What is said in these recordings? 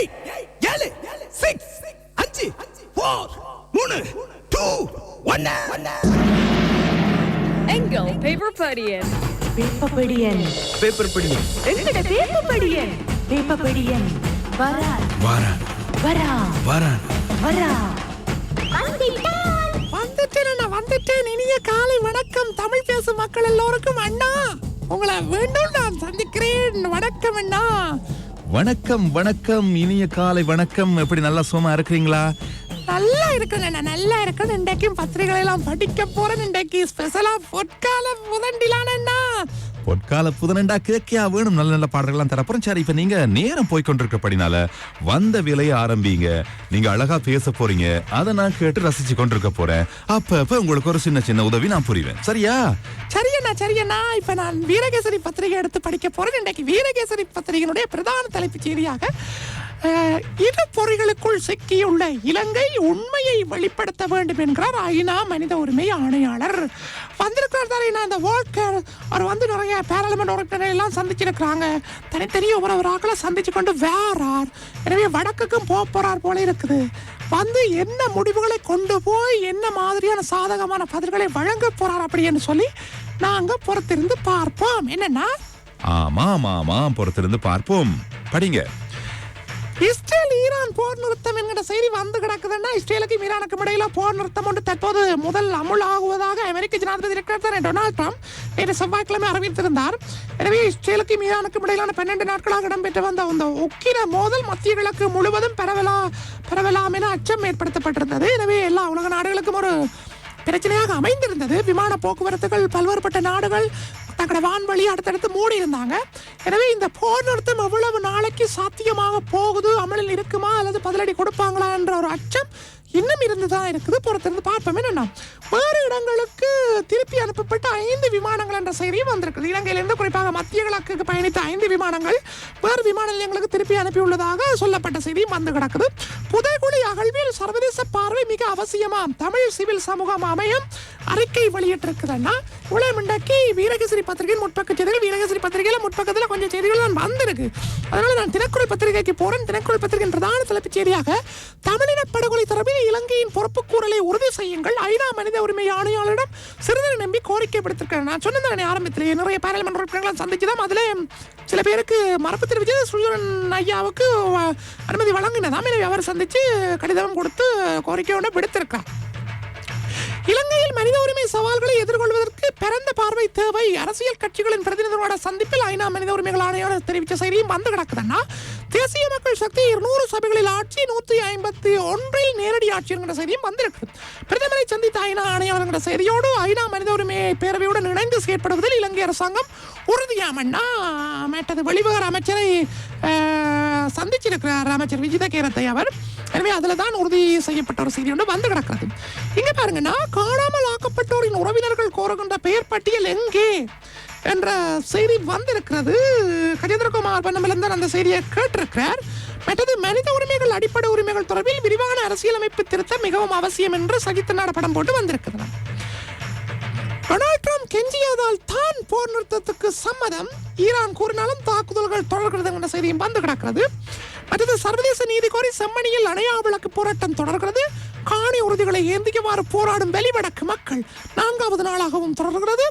Eight ஏழு six அஞ்சு four மூணு டூ ஒன்னு எங்கள் பேப்பர் படியன் வேப்பப்படியன் பேப்பர் படி எங்கட வேப்பப்படியன் வேப்பப்படியன் வரா வாரான் வரா வாரான் வரா வந்துட்டேன் நான் வந்துட்டேன். இனிய காலை வணக்கம். தமிழ் பேசும் மக்கள் எல்லோருக்கும் அண்ணா. உங்களை மீண்டும் நான் சந்திக்கிறேன். வணக்கம் அண்ணா. வணக்கம் வணக்கம் இனிய காலை வணக்கம். எப்படி நல்லா சோமா இருக்கிறீங்களா? நல்லா இருக்கேன் நான் நல்லா இருக்கேன் இன்றைக்கும் பத்திரிகைகளை எல்லாம் படிக்க போறேன். இன்றைக்கு ஸ்பெஷலா பொற்கால முதண்டிலானண்ணா பொற்கால புதனண்டா கேக்கியா வேணும். நல்ல நல்ல பாடல்கள்லாம் தரப்போறோம் சரி இப்போ நீங்க நேரம் போய் கொண்டிருக்கப்படினால வந்த விலையை ஆரம்பிங்க. நீங்க அழகா பேச போறீங்க. அதை நான் கேட்டு ரசிச்சு கொண்டிருக்க போறேன். அப்போ அப்ப உங்களுக்கு ஒரு சின்ன சின்ன உதவி நான் புரிவேன். சரியா? சரியண்ணா சரியண்ணா. இப்ப நான் வீரகேசரி பத்திரிகை எடுத்து படிக்க போறேன். இன்றைக்கு வீரகேசரி பத்திரிகையினுடைய பிரதான தலைப்புச் செய்தியாக இரு பொறிகளுக்குள் சிக்கியுள்ள இலங்கை உண்மையை வெளிப்படுத்த வேண்டும் என்கிறார் ஐநா மனித உரிமை ஆணையாளர். வந்திருக்கிறார் தானே நான் அந்த வால்கர் அவர் வந்து நிறைய பாராளுமன்ற உறுப்பினர்கள் எல்லாம் சந்திச்சிருக்கிறாங்க. தனித்தனி ஒவ்வொரு ஒரு ஆக்களை சந்திச்சு கொண்டு வேறார். எனவே வடக்குக்கும் போக போறார் போல இருக்குது. வந்து என்ன முடிவுகளை கொண்டு போய் என்ன மாதிரியான சாதகமான பதில்களை வழங்க போறார் அப்படின்னு சொல்லி நாங்க பொறுத்திருந்து பார்ப்போம். என்னன்னா? ஆமா ஆமா ஆமா பொறுத்திருந்து பார்ப்போம். படிங்க. இஸ்ரேல் ஈரான் போர் நிறுத்தம் என்கிற செய்தி வந்து கிடக்குதுன்னா இஸ்ரேலுக்கும் ஈரானுக்கும் இடையில போர் நிறுத்தம் ஒன்று தற்போது முதல் அமுல் ஆகுவதாக அமெரிக்க ஜனாதிபதி இருக்கிற டொனால்ட் ட்ரம்ப் நேற்று செவ்வாய்க்கிழமை அறிவித்திருந்தார். எனவே இஸ்ரேலுக்கும் ஈரானுக்கும் இடையிலான பன்னெண்டு நாட்களாக இடம்பெற்று வந்த அந்த உக்கிர மோதல் மத்திய கிழக்கு முழுவதும் பரவலா பரவலாம் என அச்சம் ஏற்படுத்தப்பட்டிருந்தது. எனவே எல்லா உலக நாடுகளுக்கும் ஒரு பிரச்சனையாக அமைந்திருந்தது. விமான போக்குவரத்துகள் பல்வேறுபட்ட நாடுகள் தங்களோட வான்வழி அடுத்தடுத்து மூடி இருந்தாங்க எனவே இந்த போர் நிறுத்தம் எவ்வளவு நாளைக்கு சாத்தியமாக போகுது அமலில் இருக்குமா அல்லது பதிலடி கொடுப்பாங்களா என்ற ஒரு அச்சம் இன்னும் இருந்து தான் இருக்குது. பொறுத்திருந்து பார்ப்போம் என்னன்னா வேறு இடங்களுக்கு திருப்பி அனுப்பப்பட்ட ஐந்து விமானங்கள் என்ற செய்தியும் வந்திருக்குது. இலங்கையிலிருந்து குறிப்பாக மத்திய கிழக்குக்கு பயணித்த ஐந்து விமானங்கள் வேறு விமான நிலையங்களுக்கு திருப்பி அனுப்பியுள்ளதாக சொல்லப்பட்ட செய்தியும் வந்து கிடக்குது. புதைகுழி அகழ்வில் சர்வதேச பார்வை மிக அவசியமாம். தமிழ் சிவில் சமூகம் அமையும். அறிக்கை வெளியிட்டிருக்குதுன்னா இவ்வளவு இன்றைக்கு வீரகேசரி பத்திரிகையின் முற்பக்க செய்திகள் வீரகேசரி பத்திரிகையில் முற்பக்கத்தில் கொஞ்சம் செய்திகள் தான் வந்திருக்கு. அதனால நான் தினக்குரல் பத்திரிகைக்கு போகிறேன் தினக்குரல் பத்திரிகையின் பிரதான தலைப்புச் செய்தியாக தமிழின படுகொலை தொடர்பில் இலங்கையின் பொறுப்புக்கூறலை உறுதி செய்யுங்கள். ஐநா மனித உரிமை ஆணையாளரிடம் சிறிதரை நம்பி கோரிக்கை விடுத்திருக்கிறேன். நான் சொன்னேன் ஆரம்பத்திலேயே நிறைய பாராளுமன்ற உறுப்பினர்களை சந்திச்சுதான் அதில் சில பேருக்கு மரப்பு தெரிவித்து சுயன் ஐயாவுக்கு அனுமதி வழங்கினதாம். எனவே அவர் சந்திச்சு கடிதம் கொடுத்து கோரிக்கை ஒன்று இலங்கையில் மனித உரிமை சவால்களை எதிர்கொள்வதற்கு பிறந்த பார்வை தேவை. அரசியல் கட்சிகளின் பிரதிநிதிகளோட சந்திப்பில் ஐநா மனித உரிமைகள் ஆணையாளர் தெரிவித்த செய்தியும் வந்து கிடக்குதுன்னா தேசிய மக்கள் சக்தி இருநூறு சபைகளில் ஆட்சி நூத்தி ஐம்பத்தி ஒன்றில் நேரடி ஆட்சி என்கிற செய்தியும் வந்திருக்கு. பிரதமரை சந்தித்த ஐநா ஆணையாளர் என்கிற செய்தியோடு ஐநா மனித உரிமை பேரவையுடன் இணைந்து செயற்படுவதில் இலங்கை அரசாங்கம் உறுதியாமன்னா மேட்டது வெளிவிவகார அமைச்சரை சந்திச்சிருக்கிறார் அமைச்சர் விஜித கேரத்தை அவர். எனவே அதில் தான் உறுதி செய்யப்பட்ட ஒரு செய்தி ஒன்று வந்து கிடக்கிறது. இங்க பாருங்கன்னா காணாமல் ஆக்கப்பட்டோரின் உறவினர்கள் கோருகின்ற பெயர் பட்டியல் எங்கே என்ற செய்தி வந்திருக்கிறது. கஜேந்திரகுமார் பண்ணமிலிருந்து அந்த செய்தியை கேட்டிருக்கிறார். மற்றது மனித உரிமைகள் அடிப்படை உரிமைகள் தொடர்பில் விரிவான அரசியலமைப்பு திருத்தம் மிகவும் அவசியம் என்று சகித்த நாட படம் போட்டு வந்திருக்கிறது. டொனால்ட் கெஞ்சியதால் தான் போர் நிறுத்தத்துக்கு சம்மதம். ஈரான் கூறினாலும் தாக்குதல்கள் தொடர்கிறது என்ற செய்தியும் வந்து கிடக்கிறது. மற்றது சர்வதேச நீதி கோரி செம்மணியில் அணையா விளக்கு போராட்டம் தொடர்கிறது. காணி உறுதிகளை ஏந்திக்குமாறு போராடும் வெளிவடக்கு மக்கள் நான்காவது நாளாகவும் தொடர்கிறது.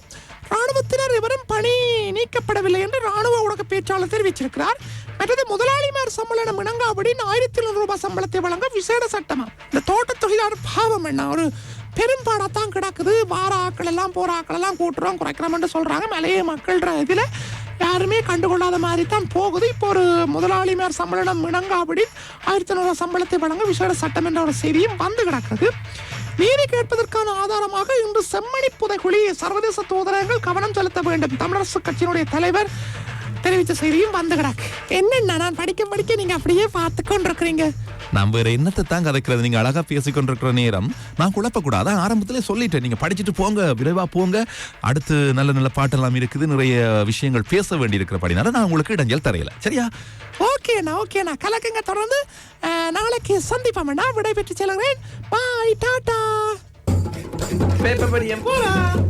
ராணுவத்தினர் எவரும் பணி நீக்கப்படவில்லை என்று ராணுவ ஊடக பேச்சாளர் தெரிவிச்சிருக்கிறார் மற்றது முதலாளிமார் சம்பளம் இணங்காபடி ஆயிரத்தி நூறு ரூபாய் சம்பளத்தை வழங்க விசேட சட்டமா? இந்த தோட்ட தொழிலாளர் பாவம் என்ன? ஒரு பெரும்பாடாத்தான் கிடக்குது. வார ஆக்கள் எல்லாம் போற ஆக்கள் எல்லாம் கூட்டுறோம் குறைக்கிறோம்னு சொல்றாங்க. மலைய மக்கள்ன்ற இதுல யாருமே கண்டுகொள்ளாத மாதிரி தான் போகுது. இப்போ ஒரு முதலாளிமார் சம்பளம் இணங்காபடி ஆயிரத்தி நூறு சம்பளத்தை வழங்க விசேட சட்டம் என்ற ஒரு செய்தியும் வந்து கிடக்குது. நீதி கேட்பதற்கான ஆதாரமாக இன்று செம்மணி புதைகுழி சர்வதேச தூதரகங்கள் கவனம் செலுத்த வேண்டும். தமிழரசு கட்சியினுடைய தலைவர் தெரிவித்த செய்தியும் வந்து கிடக்கு. என்னென்ன? நான் படிக்க படிக்க நீங்க அப்படியே பார்த்து கொண்டிருக்கிறீங்க. நான் வேற என்னத்தை தான் கதைக்கிறது? நீங்க அழகா பேசிக் கொண்டிருக்கிற நேரம். நான் குழப்பக்கூடாது. ஆரம்பத்திலே சொல்லிட்டேன். நீங்க படிச்சுட்டு போங்க விரைவா போங்க. அடுத்து நல்ல நல்ல பாட்டெல்லாம் இருக்குது. நிறைய விஷயங்கள் பேச வேண்டி இருக்கிறபடினால நான் உங்களுக்கு இடைஞ்சல் தரையில. சரியா? ஓகேண்ணா ஓகேண்ணா கலக்குங்க தொடர்ந்து. நாளைக்கு சந்திப்போம்ண்ணா விடைபெற்று செல்கிறேன் பாய் டாடா. பேப்பர் படியம் போலாம்